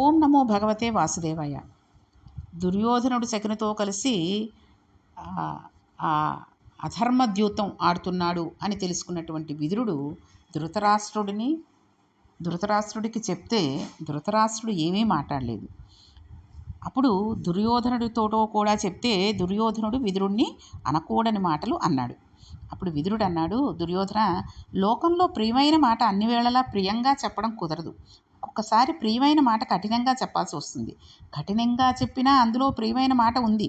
ఓం నమో భగవతే వాసుదేవాయ. దుర్యోధనుడు శకునితో కలిసి అధర్మద్యూతం ఆడుతున్నాడు అని తెలుసుకున్నటువంటి విదురుడు ధృతరాష్ట్రుడిని ధృతరాష్ట్రుడికి చెప్తే ధృతరాష్ట్రుడు ఏమీ మాట్లాడలేదు. అప్పుడు దుర్యోధనుడితోటో కూడా చెప్తే దుర్యోధనుడు విదురుణ్ణి అనకూడని మాటలు అన్నాడు. అప్పుడు విదురుడు అన్నాడు దుర్యోధన లోకంలో ప్రియమైన మాట అన్ని వేళలా ప్రియంగా చెప్పడం కుదరదు. ఒక్కొక్కసారి ప్రియమైన మాట కఠినంగా చెప్పాల్సి వస్తుంది. కఠినంగా చెప్పినా అందులో ప్రియమైన మాట ఉంది.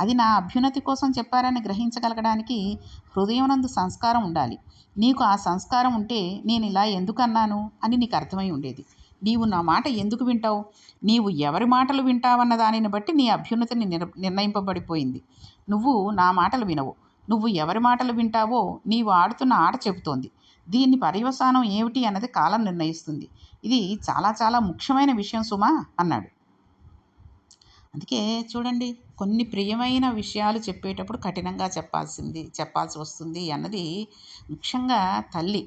అది నా అభ్యున్నతి కోసం చెప్పారని గ్రహించగలగడానికి హృదయమునందు సంస్కారం ఉండాలి. నీకు ఆ సంస్కారం ఉంటే నేను ఇలా ఎందుకు అన్నాను అని నీకు అర్థమై ఉండేది. నీవు నా మాట ఎందుకు వింటావు? నీవు ఎవరి మాటలు వింటావన్న దానిని బట్టి నీ అభ్యున్నతిని నిర్ నిర్ణయింపబడిపోయింది. నువ్వు నా మాటలు వినవు. నువ్వు ఎవరి మాటలు వింటావో నీవు ఆడుతున్న ఆట చెబుతోంది. దీని పర్యవసానం ఏమిటి అన్నది కాలం నిర్ణయిస్తుంది. ఇది చాలా చాలా ముఖ్యమైన విషయం సుమా అన్నాడు. అందుకే చూడండి కొన్ని ప్రియమైన విషయాలు చెప్పేటప్పుడు కఠినంగా చెప్పాల్సింది చెప్పాల్సి వస్తుంది అన్నది ముఖ్యంగా తల్లి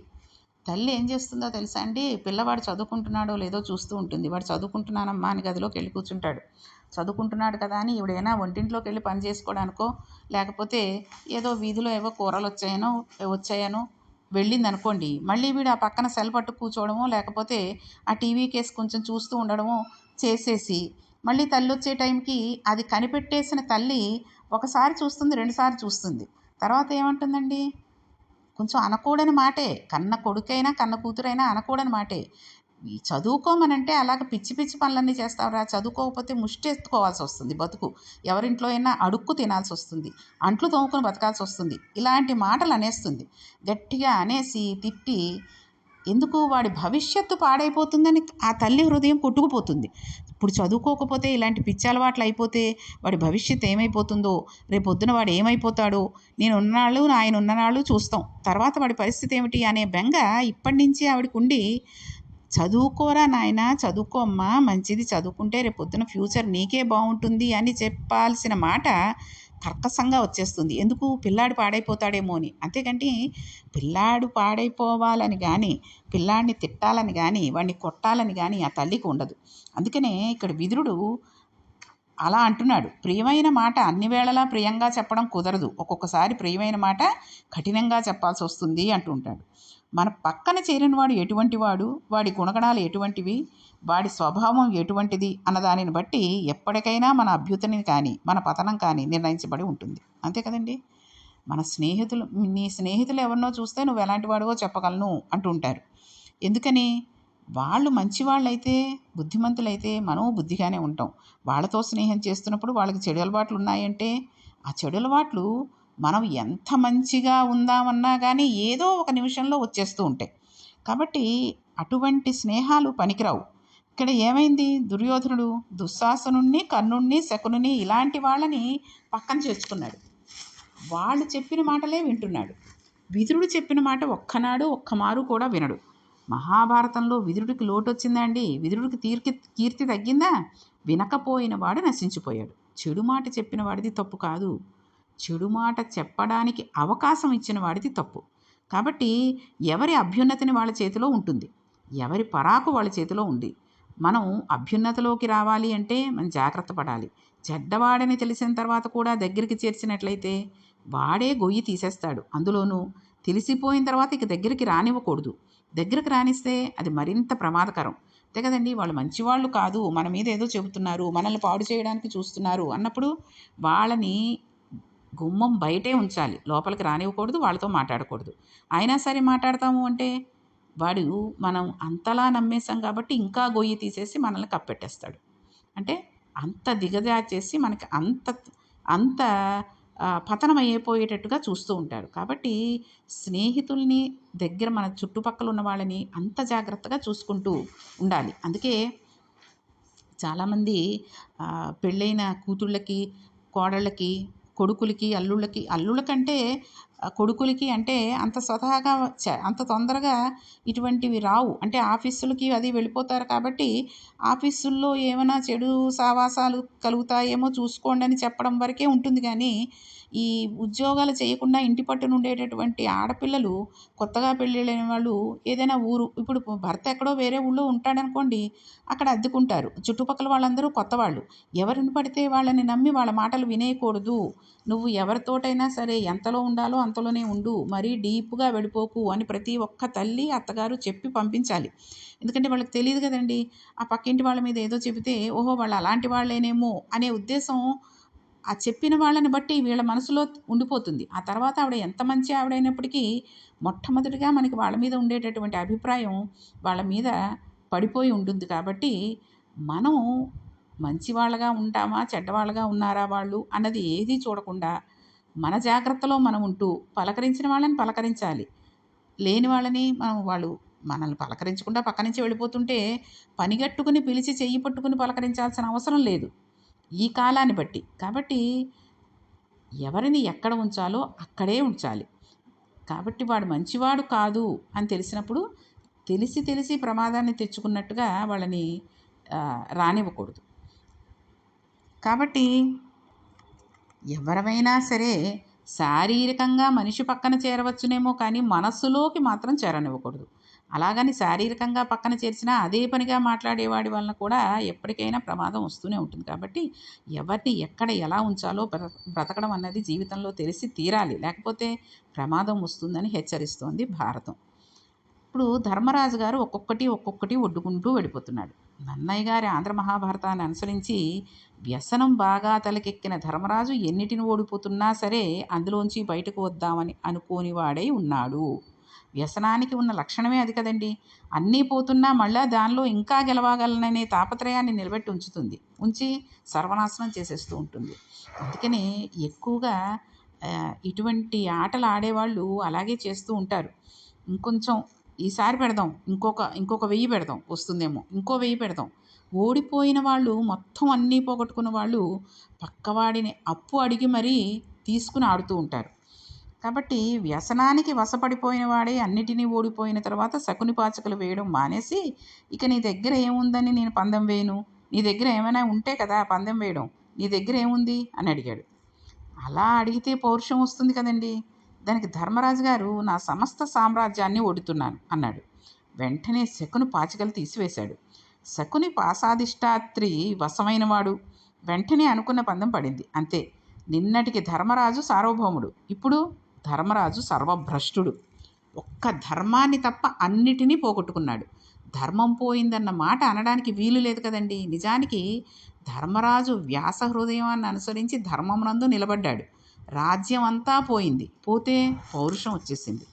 తల్లి ఏం చేస్తుందో తెలుసా అండి? పిల్లవాడు చదువుకుంటున్నాడో లేదో చూస్తూ ఉంటుంది. వాడు చదువుకుంటున్నానమ్మా అని గదిలోకి వెళ్ళి కూర్చుంటాడు. చదువుకుంటున్నాడు కదా అని ఇవిడైనా వంటింట్లోకి వెళ్ళి పని చేసుకోవడానికో లేకపోతే ఏదో వీధిలో ఏవో కూరలు వచ్చాయనో వచ్చాయనో వెళ్ళింది అనుకోండి మళ్ళీ వీడు ఆ పక్కన సెల్ పట్టు కూర్చోవడమో లేకపోతే ఆ టీవీ కేసు కొంచెం చూస్తూ ఉండడమో చేసేసి మళ్ళీ తల్లి వచ్చే టైంకి అది కనిపెట్టేసిన తల్లి ఒకసారి చూస్తుంది రెండుసార్లు చూస్తుంది. తర్వాత ఏమంటుందండి? కొంచెం అనకూడని మాటే. కన్న కొడుకైనా కన్న కూతురైనా అనకూడని మాటే. చదువుకోమనంటే అలాగ పిచ్చి పిచ్చి పనులన్నీ చేస్తావురా. చదువుకోకపోతే ముష్టి ఎత్తుకోవాల్సి వస్తుంది బతుకు. ఎవరింట్లో అయినా అడుక్కు తినాల్సి వస్తుంది. అంట్లు తోముకొని బతకాల్సి వస్తుంది. ఇలాంటి మాటలు అనేస్తుంది గట్టిగా అనేసి తిట్టి ఎందుకు వాడి భవిష్యత్తు పాడైపోతుందని ఆ తల్లి హృదయం కొట్టుకుపోతుంది. ఇప్పుడు చదువుకోకపోతే ఇలాంటి పిచ్చలవాట్లు అయిపోతే వాడి భవిష్యత్తు ఏమైపోతుందో? రేపొద్దున వాడు ఏమైపోతాడో? నేను ఉన్ననాళ్ళు ఆయన ఉన్ననాళ్ళు చూస్తాం. తర్వాత వాడి పరిస్థితి ఏమిటి అనే బెంగ ఇప్పటి నుంచి ఆవిడకు ఉండి చదువుకోరా నాయన చదువుకోమ్మా మంచిది చదువుకుంటే రేపు పొద్దున ఫ్యూచర్ నీకే బాగుంటుంది అని చెప్పాల్సిన మాట కర్కశంగా వచ్చేస్తుంది. ఎందుకు? పిల్లాడు పాడైపోతాడేమో అని. అంతేకంటే పిల్లాడు పాడైపోవాలని కానీ పిల్లాడిని తిట్టాలని కానీ వాడిని కొట్టాలని కానీ ఆ తల్లికి ఉండదు. అందుకనే ఇక్కడ విదురుడు అలా అంటున్నాడు. ప్రియమైన మాట అన్ని వేళలా ప్రియంగా చెప్పడం కుదరదు. ఒక్కొక్కసారి ప్రియమైన మాట కఠినంగా చెప్పాల్సి వస్తుంది అంటుంటాడు. మన పక్కన చేరిన వాడు ఎటువంటి వాడు? వాడి గుణగణాలు ఎటువంటివి? వాడి స్వభావం ఎటువంటిది అన్న దానిని బట్టి ఎప్పటికైనా మన అభ్యుతని కానీ మన పతనం కానీ నిర్ణయించబడి ఉంటుంది. అంతే కదండి? మన స్నేహితులు నీ స్నేహితులు ఎవరినో చూస్తే నువ్వు ఎలాంటి వాడివో చెప్పగలను అంటుంటారు. ఎందుకని? వాళ్ళు మంచి వాళ్ళైతే బుద్ధిమంతులైతే మనం బుద్ధిగానే ఉంటాం. వాళ్ళతో స్నేహం చేస్తున్నప్పుడు వాళ్ళకి చెడు అలవాట్లు ఉన్నాయంటే ఆ చెడు అలవాట్లు మనం ఎంత మంచిగా ఉందామన్నా కానీ ఏదో ఒక నిమిషంలో వచ్చేస్తూ ఉంటాయి. కాబట్టి అటువంటి స్నేహాలు పనికిరావు. ఇక్కడ ఏమైంది? దుర్యోధనుడు దుశ్శాసనుణ్ణి కర్ణుణ్ణి శకునుని ఇలాంటి వాళ్ళని పక్కన చేర్చుకున్నాడు. వాళ్ళు చెప్పిన మాటలే వింటున్నాడు. విదురుడు చెప్పిన మాట ఒక్కనాడు ఒక్కమారు కూడా వినడు. మహాభారతంలో విదురుడికి లోటు వచ్చిందా అండి? విదురుడికి తీర్కి కీర్తి తగ్గిందా? వినకపోయిన వాడు నశించిపోయాడు. చెడు మాట చెప్పిన వాడిది తప్పు కాదు. చెడు మాట చెప్పడానికి అవకాశం ఇచ్చిన వాడిది తప్పు. కాబట్టి ఎవరి అభ్యున్నతిని వాళ్ళ చేతిలో ఉంటుంది? ఎవరి పరాకు వాళ్ళ చేతిలో ఉంది? మనం అభ్యున్నతలోకి రావాలి అంటే మనం జాగ్రత్త పడాలి. చెడ్డవాడని తెలిసిన తర్వాత కూడా దగ్గరికి చేర్చినట్లయితే వాడే గొయ్యి తీసేస్తాడు. అందులోనూ తెలిసిపోయిన తర్వాత ఇక దగ్గరికి రానివ్వకూడదు. దగ్గరికి రానిస్తే అది మరింత ప్రమాదకరం. అంతే కదండి వాళ్ళు మంచివాళ్ళు కాదు మన మీద ఏదో చెబుతున్నారు మనల్ని పాడు చేయడానికి చూస్తున్నారు అన్నప్పుడు వాళ్ళని గుమ్మం బయటే ఉంచాలి. లోపలికి రానివ్వకూడదు వాళ్ళతో మాట్లాడకూడదు. అయినా సరే మాట్లాడతాము అంటే వాడు మనం అంతలా నమ్మేశాం కాబట్టి ఇంకా గొయ్యి తీసేసి మనల్ని కప్పెట్టేస్తాడు. అంటే అంత దిగజార్చేసి మనకి అంత అంత పతనం అయిపోయేటట్టుగా చూస్తూ ఉంటారు. కాబట్టి స్నేహితుల్ని దగ్గర మన చుట్టుపక్కల ఉన్న వాళ్ళని అంత జాగ్రత్తగా చూసుకుంటూ ఉండాలి. అందుకే చాలామంది పెళ్ళైన కూతుళ్ళకి కోడళ్ళకి కొడుకులకి అల్లుళ్ళకి అల్లుళ్ళకంటే కొడుకులకి అంటే అంత స్వతహాగా చ- అంత తొందరగా ఇటువంటివి రావు. అంటే ఆఫీసులకి అది వెళ్ళిపోతారు కాబట్టి ఆఫీసుల్లో ఏమైనా చెడు సావాసాలు కలుగుతాయేమో చూసుకోండి అని చెప్పడం వరకే ఉంటుంది కానీ ఈ ఉద్యోగాలు చేయకుండా ఇంటి పట్టున ఉండేటటువంటి ఆడపిల్లలు కొత్తగా పెళ్ళిళ్ళైన వాళ్ళు ఏదైనా ఊరు ఇప్పుడు భర్త ఎక్కడో వేరే ఊళ్ళో ఉంటాడనుకోండి అక్కడ అద్దెకుంటారు. చుట్టుపక్కల వాళ్ళందరూ కొత్త వాళ్ళు. ఎవరిని పడితే వాళ్ళని నమ్మి వాళ్ళ మాటలు వినేయకూడదు. నువ్వు ఎవరితోటైనా సరే ఎంతలో ఉండాలో అంతలోనే ఉండు. మరీ డీప్గా వెళ్ళిపోకు అని ప్రతి ఒక్క తల్లి అత్తగారు చెప్పి పంపించాలి. ఎందుకంటే వాళ్ళకి తెలియదు కదండి. ఆ పక్కింటి వాళ్ళ మీద ఏదో చెబితే ఓహో వాళ్ళు అలాంటి వాళ్ళేనేమో అనే ఉద్దేశం ఆ చెప్పిన వాళ్ళని బట్టి వీళ్ళ మనసులో ఉండిపోతుంది. ఆ తర్వాత ఆవిడ ఎంత మంచి ఆవిడైనప్పటికీ మొట్టమొదటిగా మనకి వాళ్ళ మీద ఉండేటటువంటి అభిప్రాయం వాళ్ళ మీద పడిపోయి ఉంటుంది కాబట్టి మనం మంచి వాళ్ళగా ఉంటామా చెడ్డవాళ్ళగా ఉన్నారా వాళ్ళు అన్నది ఏది చూడకుండా మన జాగ్రత్తలో మనం ఉంటూ పలకరించిన వాళ్ళని పలకరించాలి. లేని వాళ్ళని మనం వాళ్ళు మనల్ని పలకరించకుండా పక్క నుంచి వెళ్ళిపోతుంటే పనిగట్టుకుని పిలిచి చెయ్యి పట్టుకుని పలకరించాల్సిన అవసరం లేదు. ఈ కాలాన్ని బట్టి. కాబట్టి ఎవరిని ఎక్కడ ఉంచాలో అక్కడే ఉంచాలి. కాబట్టి వాడు మంచివాడు కాదు అని తెలిసినప్పుడు తెలిసి తెలిసి ప్రమాదాన్ని తెచ్చుకున్నట్టుగా వాళ్ళని రానివ్వకూడదు. కాబట్టి ఎవరమైనా సరే శారీరకంగా మనిషి పక్కన చేరవచ్చునేమో కానీ మనస్సులోకి మాత్రం చేరనివ్వకూడదు. అలాగని శారీరకంగా పక్కన చేర్చినా అదే పనిగా మాట్లాడేవాడి వలన కూడా ఎప్పటికైనా ప్రమాదం వస్తూనే ఉంటుంది. కాబట్టి ఎవరిని ఎక్కడ ఎలా ఉంచాలో బ్రతకడం అన్నది జీవితంలో తెలిసి తీరాలి. లేకపోతే ప్రమాదం వస్తుందని హెచ్చరిస్తోంది భారతం. ఇప్పుడు ధర్మరాజు గారు ఒక్కొక్కటి ఒక్కొక్కటి ఒడ్డుకుంటూ వెళ్ళిపోతున్నాడు. నన్నయ్య గారి ఆంధ్ర మహాభారతాన్ని అనుసరించి వ్యసనం బాగా తలకెక్కిన ధర్మరాజు ఎన్నిటిని ఓడిపోతున్నా సరే అందులోంచి బయటకు వద్దామని అనుకోని వాడై ఉన్నాడు. వ్యసనానికి ఉన్న లక్షణమే అది కదండి. అన్నీ పోతున్నా మళ్ళా దానిలో ఇంకా గెలవగలననే తాపత్రయాన్ని నిలబెట్టి ఉంచుతుంది. ఉంచి సర్వనాశనం చేసేస్తూ ఉంటుంది. అందుకని ఎక్కువగా ఇటువంటి ఆటలు ఆడేవాళ్ళు అలాగే చేస్తూ ఉంటారు. ఇంకొంచెం ఈసారి పెడదాం ఇంకొక ఇంకొక వెయ్యి పెడదాం వస్తుందేమో ఇంకో వెయ్యి పెడదాం. ఓడిపోయిన వాళ్ళు మొత్తం అన్నీ పోగొట్టుకున్న వాళ్ళు పక్కవాడిని అప్పు అడిగి మరీ తీసుకుని ఆడుతూ ఉంటారు. కాబట్టి వ్యసనానికి వశపడిపోయిన వాడే అన్నిటినీ ఓడిపోయిన తర్వాత శకుని పాచకలు వేయడం మానేసి ఇక నీ దగ్గర ఏముందని నేను పందెం వేయను. నీ దగ్గర ఏమైనా ఉంటే కదా పందెం వేయడం. నీ దగ్గర ఏముంది? అని అడిగాడు. అలా అడిగితే పౌరుషం వస్తుంది కదండి. దానికి ధర్మరాజు గారు నా సమస్త సామ్రాజ్యాన్ని ఓడుతున్నాను అన్నాడు. వెంటనే శకుని పాచికలు తీసివేశాడు. శకుని పాసాదిష్టాత్రి వశమైనవాడు. వెంటనే అనుకున్న పందెం పడింది. అంతే. నిన్నటికి ధర్మరాజు సార్వభౌముడు. ఇప్పుడు ధర్మరాజు సర్వభ్రష్టుడు. ఒక్క ధర్మాన్ని తప్ప అన్నిటినీ పోగొట్టుకున్నాడు. ధర్మం పోయిందన్న మాట అనడానికి వీలు లేదు కదండి. నిజానికి ధర్మరాజు వ్యాస హృదయాన్ని అనుసరించి ధర్మమునందు నిలబడ్డాడు. రాజ్యం అంతా పోయింది. పోతే పౌరుషం వచ్చేసింది.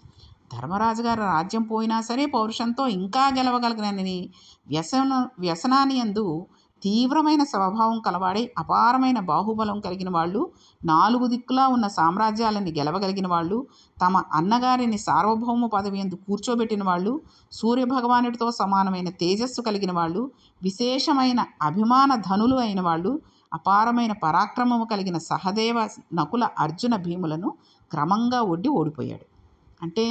ధర్మరాజు గారు రాజ్యం పోయినా సరే పౌరుషంతో ఇంకా గెలవగలగనని వ్యసన వ్యసనాని యందు తీవ్రమైన స్వభావం కలవాడే అపారమైన బాహుబలం కలిగిన వాళ్ళు నాలుగు దిక్కులా ఉన్న సామ్రాజ్యాలని గెలవగలిగిన వాళ్ళు తమ అన్నగారిని సార్వభౌమ పదవి ఎందు కూర్చోబెట్టిన వాళ్ళు సూర్యభగవానుడితో సమానమైన తేజస్సు కలిగిన వాళ్ళు విశేషమైన అభిమాన ధనులు అయిన వాళ్ళు అపారమైన పరాక్రమము కలిగిన సహదేవ నకుల అర్జున భీములను క్రమంగా ఒడ్డి ఓడిపోయాడు. అంటే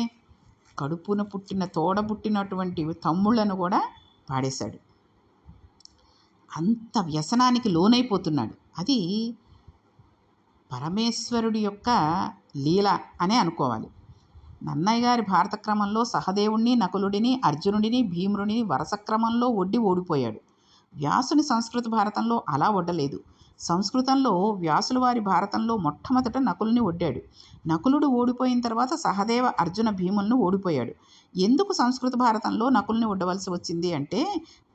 కడుపున పుట్టిన తోడ పుట్టినటువంటి తమ్ముళ్ళను కూడా పాడేశాడు. అంత వ్యసనానికి లోనైపోతున్నాడు. అది పరమేశ్వరుడి యొక్క లీల అనే అనుకోవాలి. నన్నయ్య గారి భారత క్రమంలో సహదేవుణ్ణి నకులుడిని అర్జునుడిని భీముడిని వరుస క్రమంలో ఒడ్డి ఓడిపోయాడు. వ్యాసుని సంస్కృత భారతంలో అలా ఒడ్డలేదు. సంస్కృతంలో వ్యాసుల వారి భారతంలో మొట్టమొదట నకులుని ఒడ్డాడు. నకులుడు ఓడిపోయిన తర్వాత సహదేవ అర్జున భీములను ఓడిపోయాడు. ఎందుకు సంస్కృత భారతంలో నకుల్ని ఒడ్డవలసి వచ్చింది అంటే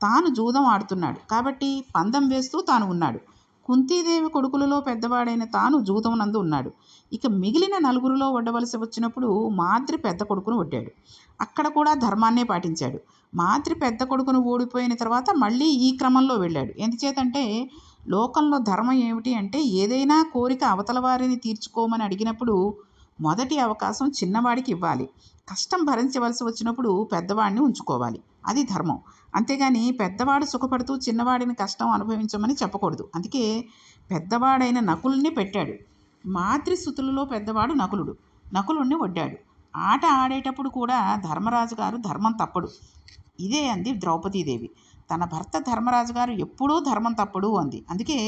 తాను జూదం ఆడుతున్నాడు. కాబట్టి పందం వేస్తూ తాను ఉన్నాడు. కుంతీదేవి కొడుకులలో పెద్దవాడైన తాను జూదమునందు ఉన్నాడు. ఇక మిగిలిన నలుగురిలో ఒడ్డవలసి వచ్చినప్పుడు మాద్రి పెద్ద కొడుకును ఒడ్డాడు. అక్కడ కూడా ధర్మాన్నే పాటించాడు. మాద్రి పెద్ద కొడుకును ఓడిపోయిన తర్వాత మళ్ళీ ఈ క్రమంలో వెళ్ళాడు. ఎందుచేతంటే లోకంలో ధర్మం ఏమిటి అంటే ఏదైనా కోరిక అవతల వారిని తీర్చుకోమని అడిగినప్పుడు మొదటి అవకాశం చిన్నవాడికి ఇవ్వాలి. కష్టం భరించవలసి వచ్చినప్పుడు పెద్దవాడిని ఉంచుకోవాలి. అది ధర్మం. అంతేగాని పెద్దవాడు సుఖపడుతూ చిన్నవాడిని కష్టం అనుభవించమని చెప్పకూడదు. అందుకే పెద్దవాడైన నకుల్ని పెట్టాడు. మాతృస్థుతులలో పెద్దవాడు నకులుడు. నకులుణ్ణి వడ్డాడు. ఆట ఆడేటప్పుడు కూడా ధర్మరాజు గారు ధర్మం తప్పడు. ఇదే అంది ద్రౌపదీదేవి. తన భర్త ధర్మరాజు గారు ఎప్పుడూ ధర్మం తప్పడు అంది. అందుకే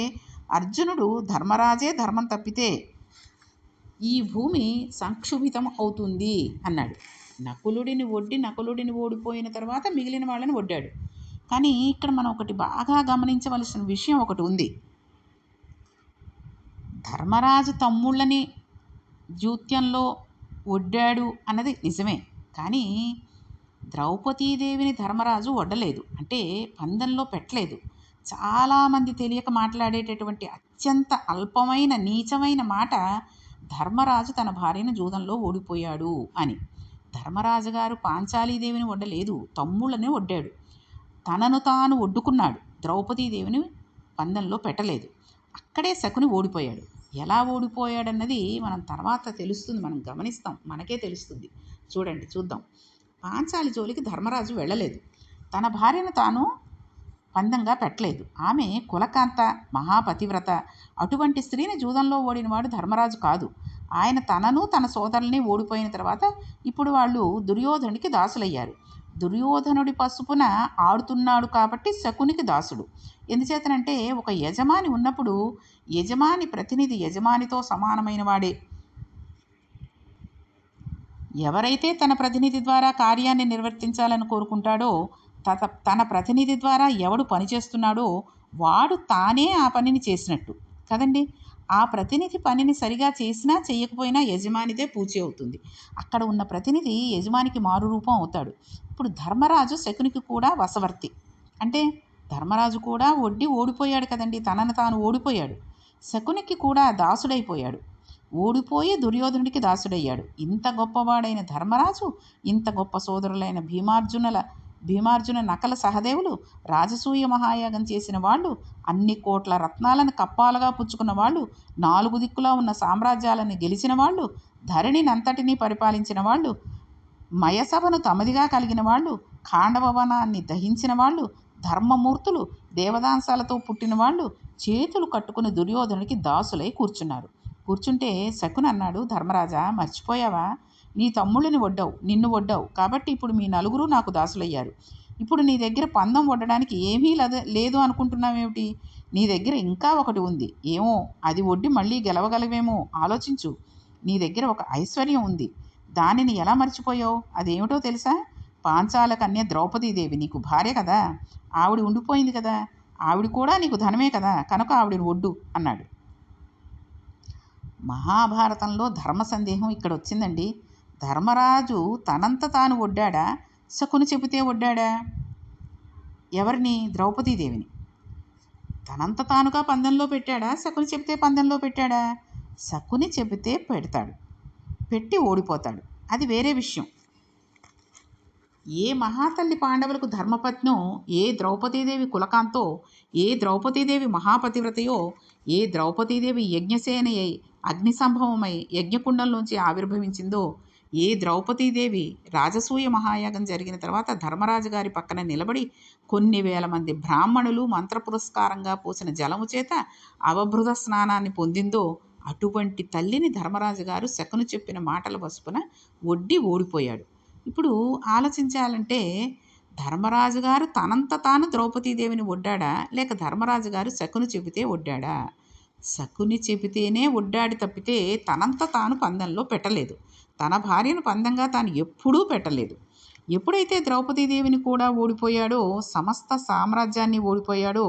అర్జునుడు ధర్మరాజే ధర్మం తప్పితే ఈ భూమి సంక్షుభితం అవుతుంది అన్నాడు. నకులుడిని ఒడ్డి నకులుడిని ఓడిపోయిన తర్వాత మిగిలిన వాళ్ళని ఒడ్డాడు. కానీ ఇక్కడ మనం ఒకటి బాగా గమనించవలసిన విషయం ఒకటి ఉంది. ధర్మరాజు తమ్ముళ్ళని జూత్యంలో ఒడ్డాడు అన్నది నిజమే. కానీ ద్రౌపదీదేవిని ధర్మరాజు వడ్డలేదు. అంటే పందెంలో పెట్టలేదు. చాలామంది తెలియక మాట్లాడేటటువంటి అత్యంత అల్పమైన నీచమైన మాట ధర్మరాజు తన భార్యను జూదంలో ఓడిపోయాడు అని. ధర్మరాజు గారు పాంచాలీదేవిని వడ్డలేదు తమ్ముళ్ళని వడ్డాడు. తనను తాను ఒడ్డుకున్నాడు ద్రౌపదీదేవిని పందెంలో పెట్టలేదు. అక్కడే శకుని ఓడిపోయాడు. ఎలా ఓడిపోయాడన్నది మనం తర్వాత తెలుస్తుంది మనం గమనిస్తాం మనకే తెలుస్తుంది. చూడండి చూద్దాం. పాంచాలి జోలికి ధర్మరాజు వెళ్ళలేదు. తన భార్యను తాను పందంగా పెట్టలేదు. ఆమె కులకాంత మహాపతివ్రత అటువంటి స్త్రీని జూదంలో ఓడినవాడు ధర్మరాజు కాదు. ఆయన తనను తన సోదరుల్ని ఓడిపోయిన తర్వాత ఇప్పుడు వాళ్ళు దుర్యోధనుడికి దాసులయ్యారు. దుర్యోధనుడి పసుపున ఆడుతున్నాడు కాబట్టి శకునికి దాసుడు. ఎందుచేతనంటే ఒక యజమాని ఉన్నప్పుడు యజమాని ప్రతినిధి యజమానితో సమానమైన వాడే. ఎవరైతే తన ప్రతినిధి ద్వారా కార్యాన్ని నిర్వర్తించాలని కోరుకుంటాడో తత తన ప్రతినిధి ద్వారా ఎవడు పనిచేస్తున్నాడో వాడు తానే ఆ పనిని చేసినట్టు. కదండి? ఆ ప్రతినిధి పనిని సరిగా చేసినా చేయకపోయినా యజమానిదే పూచి అవుతుంది. అక్కడ ఉన్న ప్రతినిధి యజమానికి మారు రూపం అవుతాడు. ఇప్పుడు ధర్మరాజు శకునికి కూడా వశవర్తి. అంటే ధర్మరాజు కూడా ఒడ్డి ఓడిపోయాడు కదండి. తనను తాను ఓడిపోయాడు. శకునికి కూడా దాసుడైపోయాడు. ఓడిపోయి దుర్యోధనుడికి దాసుడయ్యాడు. ఇంత గొప్పవాడైన ధర్మరాజు ఇంత గొప్ప సోదరులైన భీమార్జునుల భీమార్జున నకల సహదేవులు రాజసూయ మహాయాగం చేసిన వాళ్ళు అన్ని కోట్ల రత్నాలను కప్పాలుగా పుచ్చుకున్న వాళ్ళు నాలుగు దిక్కులా ఉన్న సామ్రాజ్యాలను గెలిచిన వాళ్ళు ధరణినంతటినీ పరిపాలించిన వాళ్ళు మయసభను తమదిగా కలిగిన వాళ్ళు ఖాండవనాన్ని దహించిన వాళ్ళు ధర్మమూర్తులు దేవదాంశాలతో పుట్టిన వాళ్ళు చేతులు కట్టుకుని దుర్యోధనుడికి దాసులై కూర్చున్నారు. కూర్చుంటే శకుని అన్నాడు ధర్మరాజా మర్చిపోయావా? నీ తమ్ముళ్ళని వడ్డావు నిన్ను వడ్డావు. కాబట్టి ఇప్పుడు మీ నలుగురు నాకు దాసులయ్యారు. ఇప్పుడు నీ దగ్గర పందం వడ్డడానికి ఏమీ లద లేదు అనుకుంటున్నావేమిటి? నీ దగ్గర ఇంకా ఒకటి ఉంది. ఏమో అది వడ్డి మళ్ళీ గెలవగలవేమో ఆలోచించు. నీ దగ్గర ఒక ఐశ్వర్యం ఉంది. దానిని ఎలా మర్చిపోయావు? అదేమిటో తెలుసా? పాంచాల కన్య ద్రౌపదీదేవి నీకు భార్య కదా? ఆవిడ ఉండిపోయింది కదా? ఆవిడ కూడా నీకు ధనమే కదా? కనుక ఆవిడని ఒడ్డు అన్నాడు. మహాభారతంలో ధర్మ సందేహం ఇక్కడ వచ్చిందండి. ధర్మరాజు తనంత తాను ఒడ్డాడా? శకుని చెబితే ఒడ్డాడా? ఎవరిని? ద్రౌపదీదేవిని. తనంత తానుగా పందెంలో పెట్టాడా? శకుని చెబితే పందెంలో పెట్టాడా? శకుని చెబితే పెడతాడు. పెట్టి ఓడిపోతాడు. అది వేరే విషయం. ఏ మహాతల్లి పాండవులకు ధర్మపత్నో ఏ ద్రౌపదీదేవి కులకాంతో ఏ ద్రౌపదీదేవి మహాపతివ్రతయో ఏ ద్రౌపదీదేవి యజ్ఞసేనయై అగ్నిసంభవమై యజ్ఞకుండంలోంచి ఆవిర్భవించిందో ఏ ద్రౌపదీదేవి రాజసూయ మహాయాగం జరిగిన తర్వాత ధర్మరాజు గారి పక్కన నిలబడి కొన్ని వేల మంది బ్రాహ్మణులు మంత్ర పురస్కారంగా పోసిన జలము చేత అవభృత స్నానాన్ని పొందిందో అటువంటి తల్లిని ధర్మరాజు గారు శకును చెప్పిన మాటల వసుపున ఒడ్డి ఓడిపోయాడు. ఇప్పుడు ఆలోచించాలంటే ధర్మరాజు గారు తనంత తాను ద్రౌపదీదేవిని ఒడ్డాడా లేక ధర్మరాజు గారు శకుని చెబితే ఒడ్డాడా శకుని చెబితేనే ఒడ్డాడి తప్పితే తనంత తాను పందెంలో పెట్టలేదు. తన భార్యను పందెంగా తాను ఎప్పుడూ పెట్టలేదు. ఎప్పుడైతే ద్రౌపదీదేవిని కూడా ఓడిపోయాడో సమస్త సామ్రాజ్యాన్ని ఓడిపోయాడో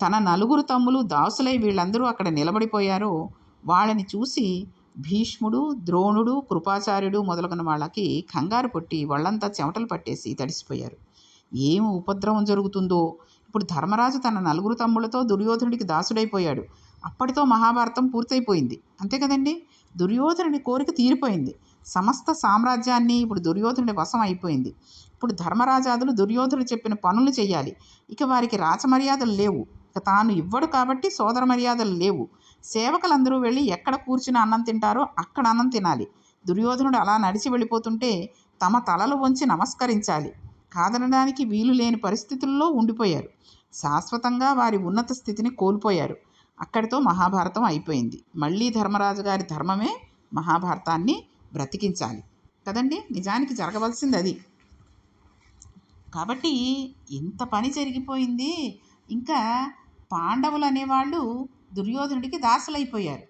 తన నలుగురు తమ్ములు దాసులై వీళ్ళందరూ అక్కడ నిలబడిపోయారో వాళ్ళని చూసి భీష్ముడు ద్రోణుడు కృపాచార్యుడు మొదలగున వాళ్ళకి కంగారు కొట్టి వాళ్ళంతా చెమటలు పట్టేసి తడిసిపోయారు. ఏం ఉపద్రవం జరుగుతుందో? ఇప్పుడు ధర్మరాజు తన నలుగురు తమ్ములతో దుర్యోధనుడికి దాసుడైపోయాడు. అప్పటితో మహాభారతం పూర్తయిపోయింది. అంతే కదండి? దుర్యోధనుడి కోరిక తీరిపోయింది. సమస్త సామ్రాజ్యాన్ని ఇప్పుడు దుర్యోధనుడి వశం అయిపోయింది. ఇప్పుడు ధర్మరాజాదులు దుర్యోధనుడు చెప్పిన పనులు చేయాలి. ఇక వారికి రాచమర్యాదలు లేవు. ఇక తాను ఇవ్వడు కాబట్టి సోదర మర్యాదలు లేవు. సేవకులందరూ వెళ్ళి ఎక్కడ కూర్చుని అన్నం తింటారో అక్కడ అన్నం తినాలి. దుర్యోధనుడు అలా నడిచి వెళ్ళిపోతుంటే తమ తలలు వంచి నమస్కరించాలి. కాదనడానికి వీలు లేని పరిస్థితుల్లో ఉండిపోయారు. శాశ్వతంగా వారి ఉన్నత స్థితిని కోల్పోయారు. అక్కడితో మహాభారతం అయిపోయింది. మళ్ళీ ధర్మరాజు గారి ధర్మమే మహాభారతాన్ని బ్రతికించాలి. కదండి? నిజానికి జరగవలసింది అది. కాబట్టి ఇంత పని జరిగిపోయింది. ఇంకా పాండవులు అనేవాళ్ళు దుర్యోధనుడికి దాసులైపోయారు.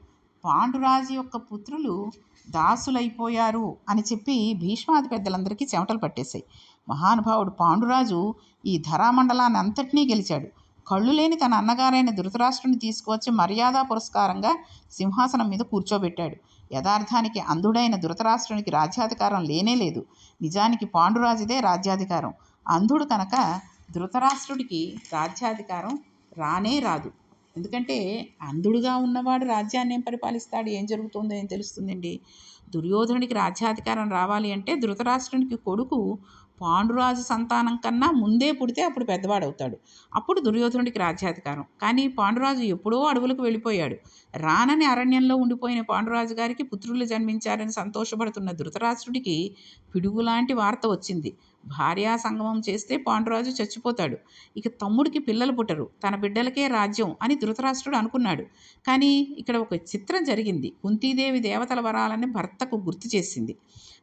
పాండురాజు యొక్క పుత్రులు దాసులైపోయారు అని చెప్పి భీష్మాది పెద్దలందరికీ చెమటలు పట్టేశాయి. మహానుభావుడు పాండురాజు ఈ ధరామండలాన్ని అంతటినీ గెలిచాడు. కళ్ళు లేని తన అన్నగారైన ధృతరాష్ట్రుని తీసుకువచ్చి మర్యాద పురస్కారంగా సింహాసనం మీద కూర్చోబెట్టాడు. యథార్థానికి అంధుడైన ధృతరాష్ట్రునికి రాజ్యాధికారం లేనే లేదు. నిజానికి పాండురాజుదే రాజ్యాధికారం. అంధుడు కనుక ధృతరాష్ట్రుడికి రాజ్యాధికారం రానే రాదు. ఎందుకంటే అంధుడుగా ఉన్నవాడు రాజ్యాన్ని ఏం పరిపాలిస్తాడు ఏం జరుగుతుందో ఏం తెలుస్తుందండి? దుర్యోధనుడికి రాజ్యాధికారం రావాలి అంటే ధృతరాష్ట్రునికి కొడుకు పాండురాజు సంతానం కన్నా ముందే పుడితే అప్పుడు పెద్దవాడవుతాడు అప్పుడు దుర్యోధనుడికి రాజ్యాధికారం. కానీ పాండురాజు ఎప్పుడో అడవులకు వెళ్ళిపోయాడు. రానని అరణ్యంలో ఉండిపోయిన పాండురాజు గారికి పుత్రులు జన్మించారని సంతోషపడుతున్న ధృతరాష్ట్రుడికి పిడుగులాంటి వార్త వచ్చింది. భార్యా సంగమం చేస్తే పాండురాజు చచ్చిపోతాడు. ఇక తమ్ముడికి పిల్లలు పుట్టరు. తన బిడ్డలకే రాజ్యం అని ధృతరాష్ట్రుడు అనుకున్నాడు. కానీ ఇక్కడ ఒక చిత్రం జరిగింది. కుంతీదేవి దేవతల వరాలని భర్తకు గుర్తు చేసింది.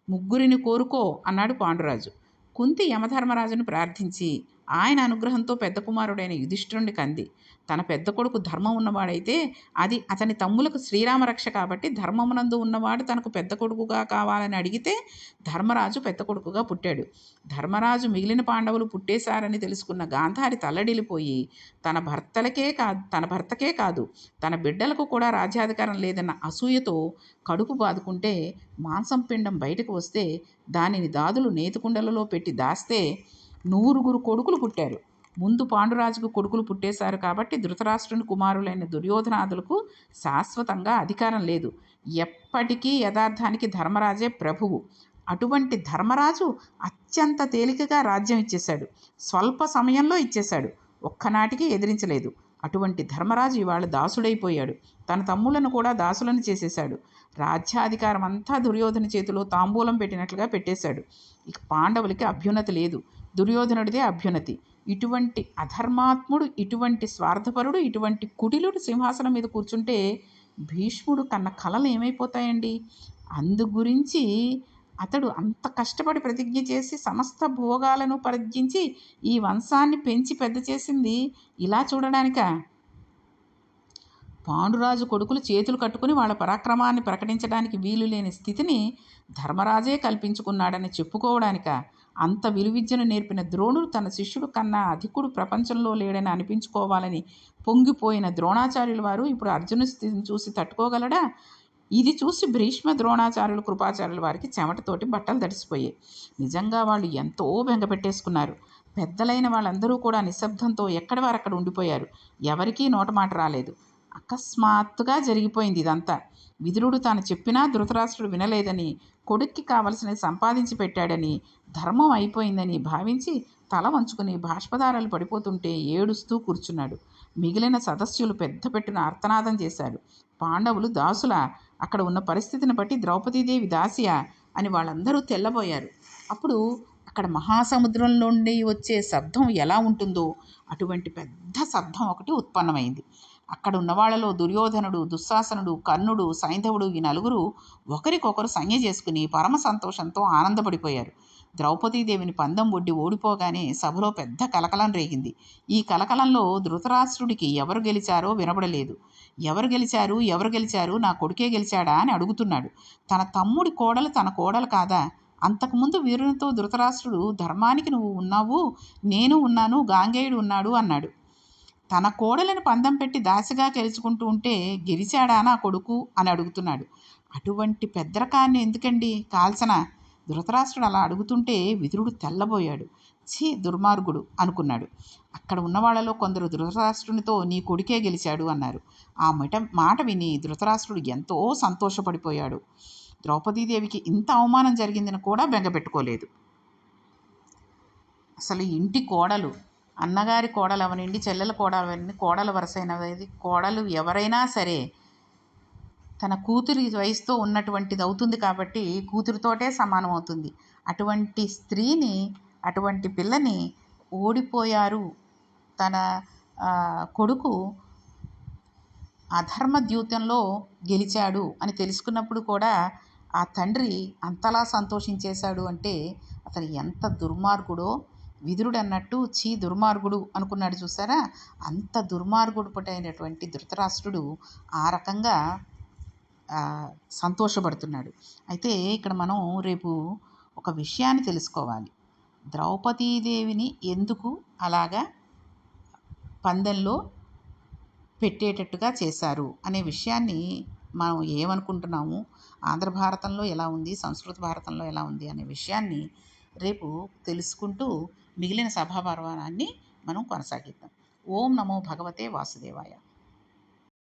ముగ్గురిని కోరుకో అన్నాడు పాండురాజు. కుంతి యమధర్మరాజును ప్రార్థించి ఆయన అనుగ్రహంతో పెద్ద కుమారుడైన యుధిష్ఠిరుని కంది. తన పెద్ద కొడుకు ధర్మం ఉన్నవాడైతే అది అతని తమ్ములకు శ్రీరామరక్ష కాబట్టి ధర్మమునందు ఉన్నవాడు తనకు పెద్ద కొడుకుగా కావాలని అడిగితే ధర్మరాజు పెద్ద కొడుకుగా పుట్టాడు. ధర్మరాజు మిగిలిన పాండవులు పుట్టేశారని తెలుసుకున్న గాంధారి తల్లడిల్లిపోయి తన భర్తలకే కాదు తన భర్తకే కాదు తన బిడ్డలకు కూడా రాజ్యాధికారం లేదన్న అసూయతో కడుపు బాదుకుంటే మాంసం పిండం బయటకు వస్తే దానిని దాదులు నేతికుండలలో పెట్టి దాస్తే నూరుగురు కొడుకులు పుట్టారు. ముందు పాండురాజుకు కొడుకులు పుట్టేశారు కాబట్టి ధృతరాష్ట్రుని కుమారులైన దుర్యోధనాదులకు శాశ్వతంగా అధికారం లేదు. ఎప్పటికీ యథార్థానికి ధర్మరాజే ప్రభువు. అటువంటి ధర్మరాజు అత్యంత తేలికగా రాజ్యం ఇచ్చేశాడు. స్వల్ప సమయంలో ఇచ్చేశాడు. ఒక్కనాటికి ఎదిరించలేదు. అటువంటి ధర్మరాజు ఇవాళ దాసుడైపోయాడు. తన తమ్ములను కూడా దాసులను చేసేశాడు. రాజ్యాధికారం అంతా దుర్యోధన చేతిలో తాంబూలం పెట్టినట్లుగా పెట్టేశాడు. ఇక పాండవులకి అభ్యున్నతి లేదు. దుర్యోధనుడిదే అభ్యున్నతి. ఇటువంటి అధర్మాత్ముడు ఇటువంటి స్వార్థపరుడు ఇటువంటి కుటిలుడు సింహాసనం మీద కూర్చుంటే భీష్ముడు కన్న కలలు ఏమైపోతాయండి? అందు గురించి అతడు అంత కష్టపడి ప్రతిజ్ఞ చేసి సమస్త భోగాలను పరిజ్ఞించి ఈ వంశాన్ని పెంచి పెద్ద చేసింది ఇలా చూడడానికా? పాండురాజు కొడుకులు చేతులు కట్టుకుని వాళ్ళ పరాక్రమాన్ని ప్రకటించడానికి వీలు లేని స్థితిని ధర్మరాజే కల్పించుకున్నాడని చెప్పుకోవడానిక? అంత విలువిద్యను నేర్పిన ద్రోణుడు తన శిష్యుడు కన్నా అధికుడు ప్రపంచంలో లేడని అనిపించుకోవాలని పొంగిపోయిన ద్రోణాచార్యుల వారు ఇప్పుడు అర్జును స్థితిని చూసి తట్టుకోగలడా? ఇది చూసి భీష్మ ద్రోణాచార్యులు కృపాచార్యుల వారికి చెమటతోటి బట్టలు తడిసిపోయాయి. నిజంగా వాళ్ళు ఎంతో బెంగపెట్టేసుకున్నారు పెద్దలైన వాళ్ళందరూ కూడా నిశ్శబ్దంతో ఎక్కడి వారక్కడ ఉండిపోయారు. ఎవరికీ నోటమాట రాలేదు. అకస్మాత్తుగా జరిగిపోయింది ఇదంతా. విదురుడు తాను చెప్పినా ధృతరాష్ట్రుడు వినలేదని కొడుక్కి కావలసినది సంపాదించి పెట్టాడని ధర్మం అయిపోయిందని భావించి తల వంచుకుని బాష్పదారాలు పడిపోతుంటే ఏడుస్తూ కూర్చున్నాడు. మిగిలిన సదస్యులు పెద్ద పెట్టిన అర్తనాదం చేశారు. పాండవులు దాసుల అక్కడ ఉన్న పరిస్థితిని బట్టి ద్రౌపదీదేవి దాసియా అని వాళ్ళందరూ తెల్లబోయారు. అప్పుడు అక్కడ మహాసముద్రం నుండి వచ్చే శబ్దం ఎలా ఉంటుందో అటువంటి పెద్ద శబ్దం ఒకటి ఉత్పన్నమైంది. అక్కడ ఉన్నవాళ్ళలో దుర్యోధనుడు దుశ్శాసనుడు కర్ణుడు సైంధవుడు ఈ నలుగురు ఒకరికొకరు సంజ్ఞ చేసుకుని పరమ సంతోషంతో ఆనందపడిపోయారు. ద్రౌపదీదేవిని పందం ఒడ్డి ఓడిపోగానే సభలో పెద్ద కలకలం రేగింది. ఈ కలకలంలో ధృతరాష్ట్రుడికి ఎవరు గెలిచారో వినబడలేదు. ఎవరు గెలిచారు? ఎవరు గెలిచారు? నా కొడుకే గెలిచాడా? అని అడుగుతున్నాడు. తన తమ్ముడి కోడలు తన కోడలు కాదా? అంతకుముందు వీరునితో ధృతరాష్ట్రుడు ధర్మానికి నువ్వు ఉన్నావు నేను ఉన్నాను గాంగేయుడు ఉన్నాడు అన్నాడు. తన కోడలను పందం పెట్టి దాసిగా గెలుచుకుంటూ ఉంటే గెలిచాడా నా కొడుకు అని అడుగుతున్నాడు. అటువంటి పెద్దరకాన్ని ఎందుకండి? కాల్సన ధృతరాష్ట్రుడు అలా అడుగుతుంటే విదురుడు తెల్లబోయాడు. ఛీ దుర్మార్గుడు అనుకున్నాడు. అక్కడ ఉన్న వాళ్ళలో కొందరు ధృతరాష్ట్రునితో నీ కొడుకే గెలిచాడు అన్నారు. ఆ మాట మాట విని ధృతరాష్ట్రుడు ఎంతో సంతోషపడిపోయాడు. ద్రౌపదీదేవికి ఇంత అవమానం జరిగిందని కూడా బెంగపెట్టుకోలేదు. అసలు ఇంటి కోడలు అన్నగారి కోడలు అవనండి చెల్లెల కోడలు అవనండి కోడలు వరసైనది కోడలు ఎవరైనా సరే తన కూతురి వయసుతో ఉన్నటువంటిది అవుతుంది కాబట్టి కూతురితోటే సమానం అవుతుంది. అటువంటి స్త్రీని అటువంటి పిల్లని ఓడిపోయారు తన కొడుకు అధర్మ ద్యూతంలో గెలిచాడు అని తెలుసుకున్నప్పుడు కూడా ఆ తండ్రి అంతలా సంతోషించేశాడు అంటే అతను ఎంత దుర్మార్గుడో విదురుడు అన్నట్టు చీ దుర్మార్గుడు అనుకున్నాడు చూసారా? అంత దుర్మార్గుడు పుట్టైనటువంటి ధృతరాష్ట్రుడు ఆ రకంగా సంతోషపడుతున్నాడు. అయితే ఇక్కడ మనం రేపు ఒక విషయాన్ని తెలుసుకోవాలి. ద్రౌపదీదేవిని ఎందుకు అలాగా పందెంలో పెట్టేటట్టుగా చేశారు అనే విషయాన్ని మనం ఏమనుకుంటున్నాము? ఆంధ్ర భారతంలో ఎలా ఉంది? సంస్కృత భారతంలో ఎలా ఉంది? అనే విషయాన్ని రేపు తెలుసుకుంటూ మిగిలిన సభాపర్వాన్ని మనం కొనసాగిద్దాం. ఓం నమో భగవతే వాసుదేవాయ.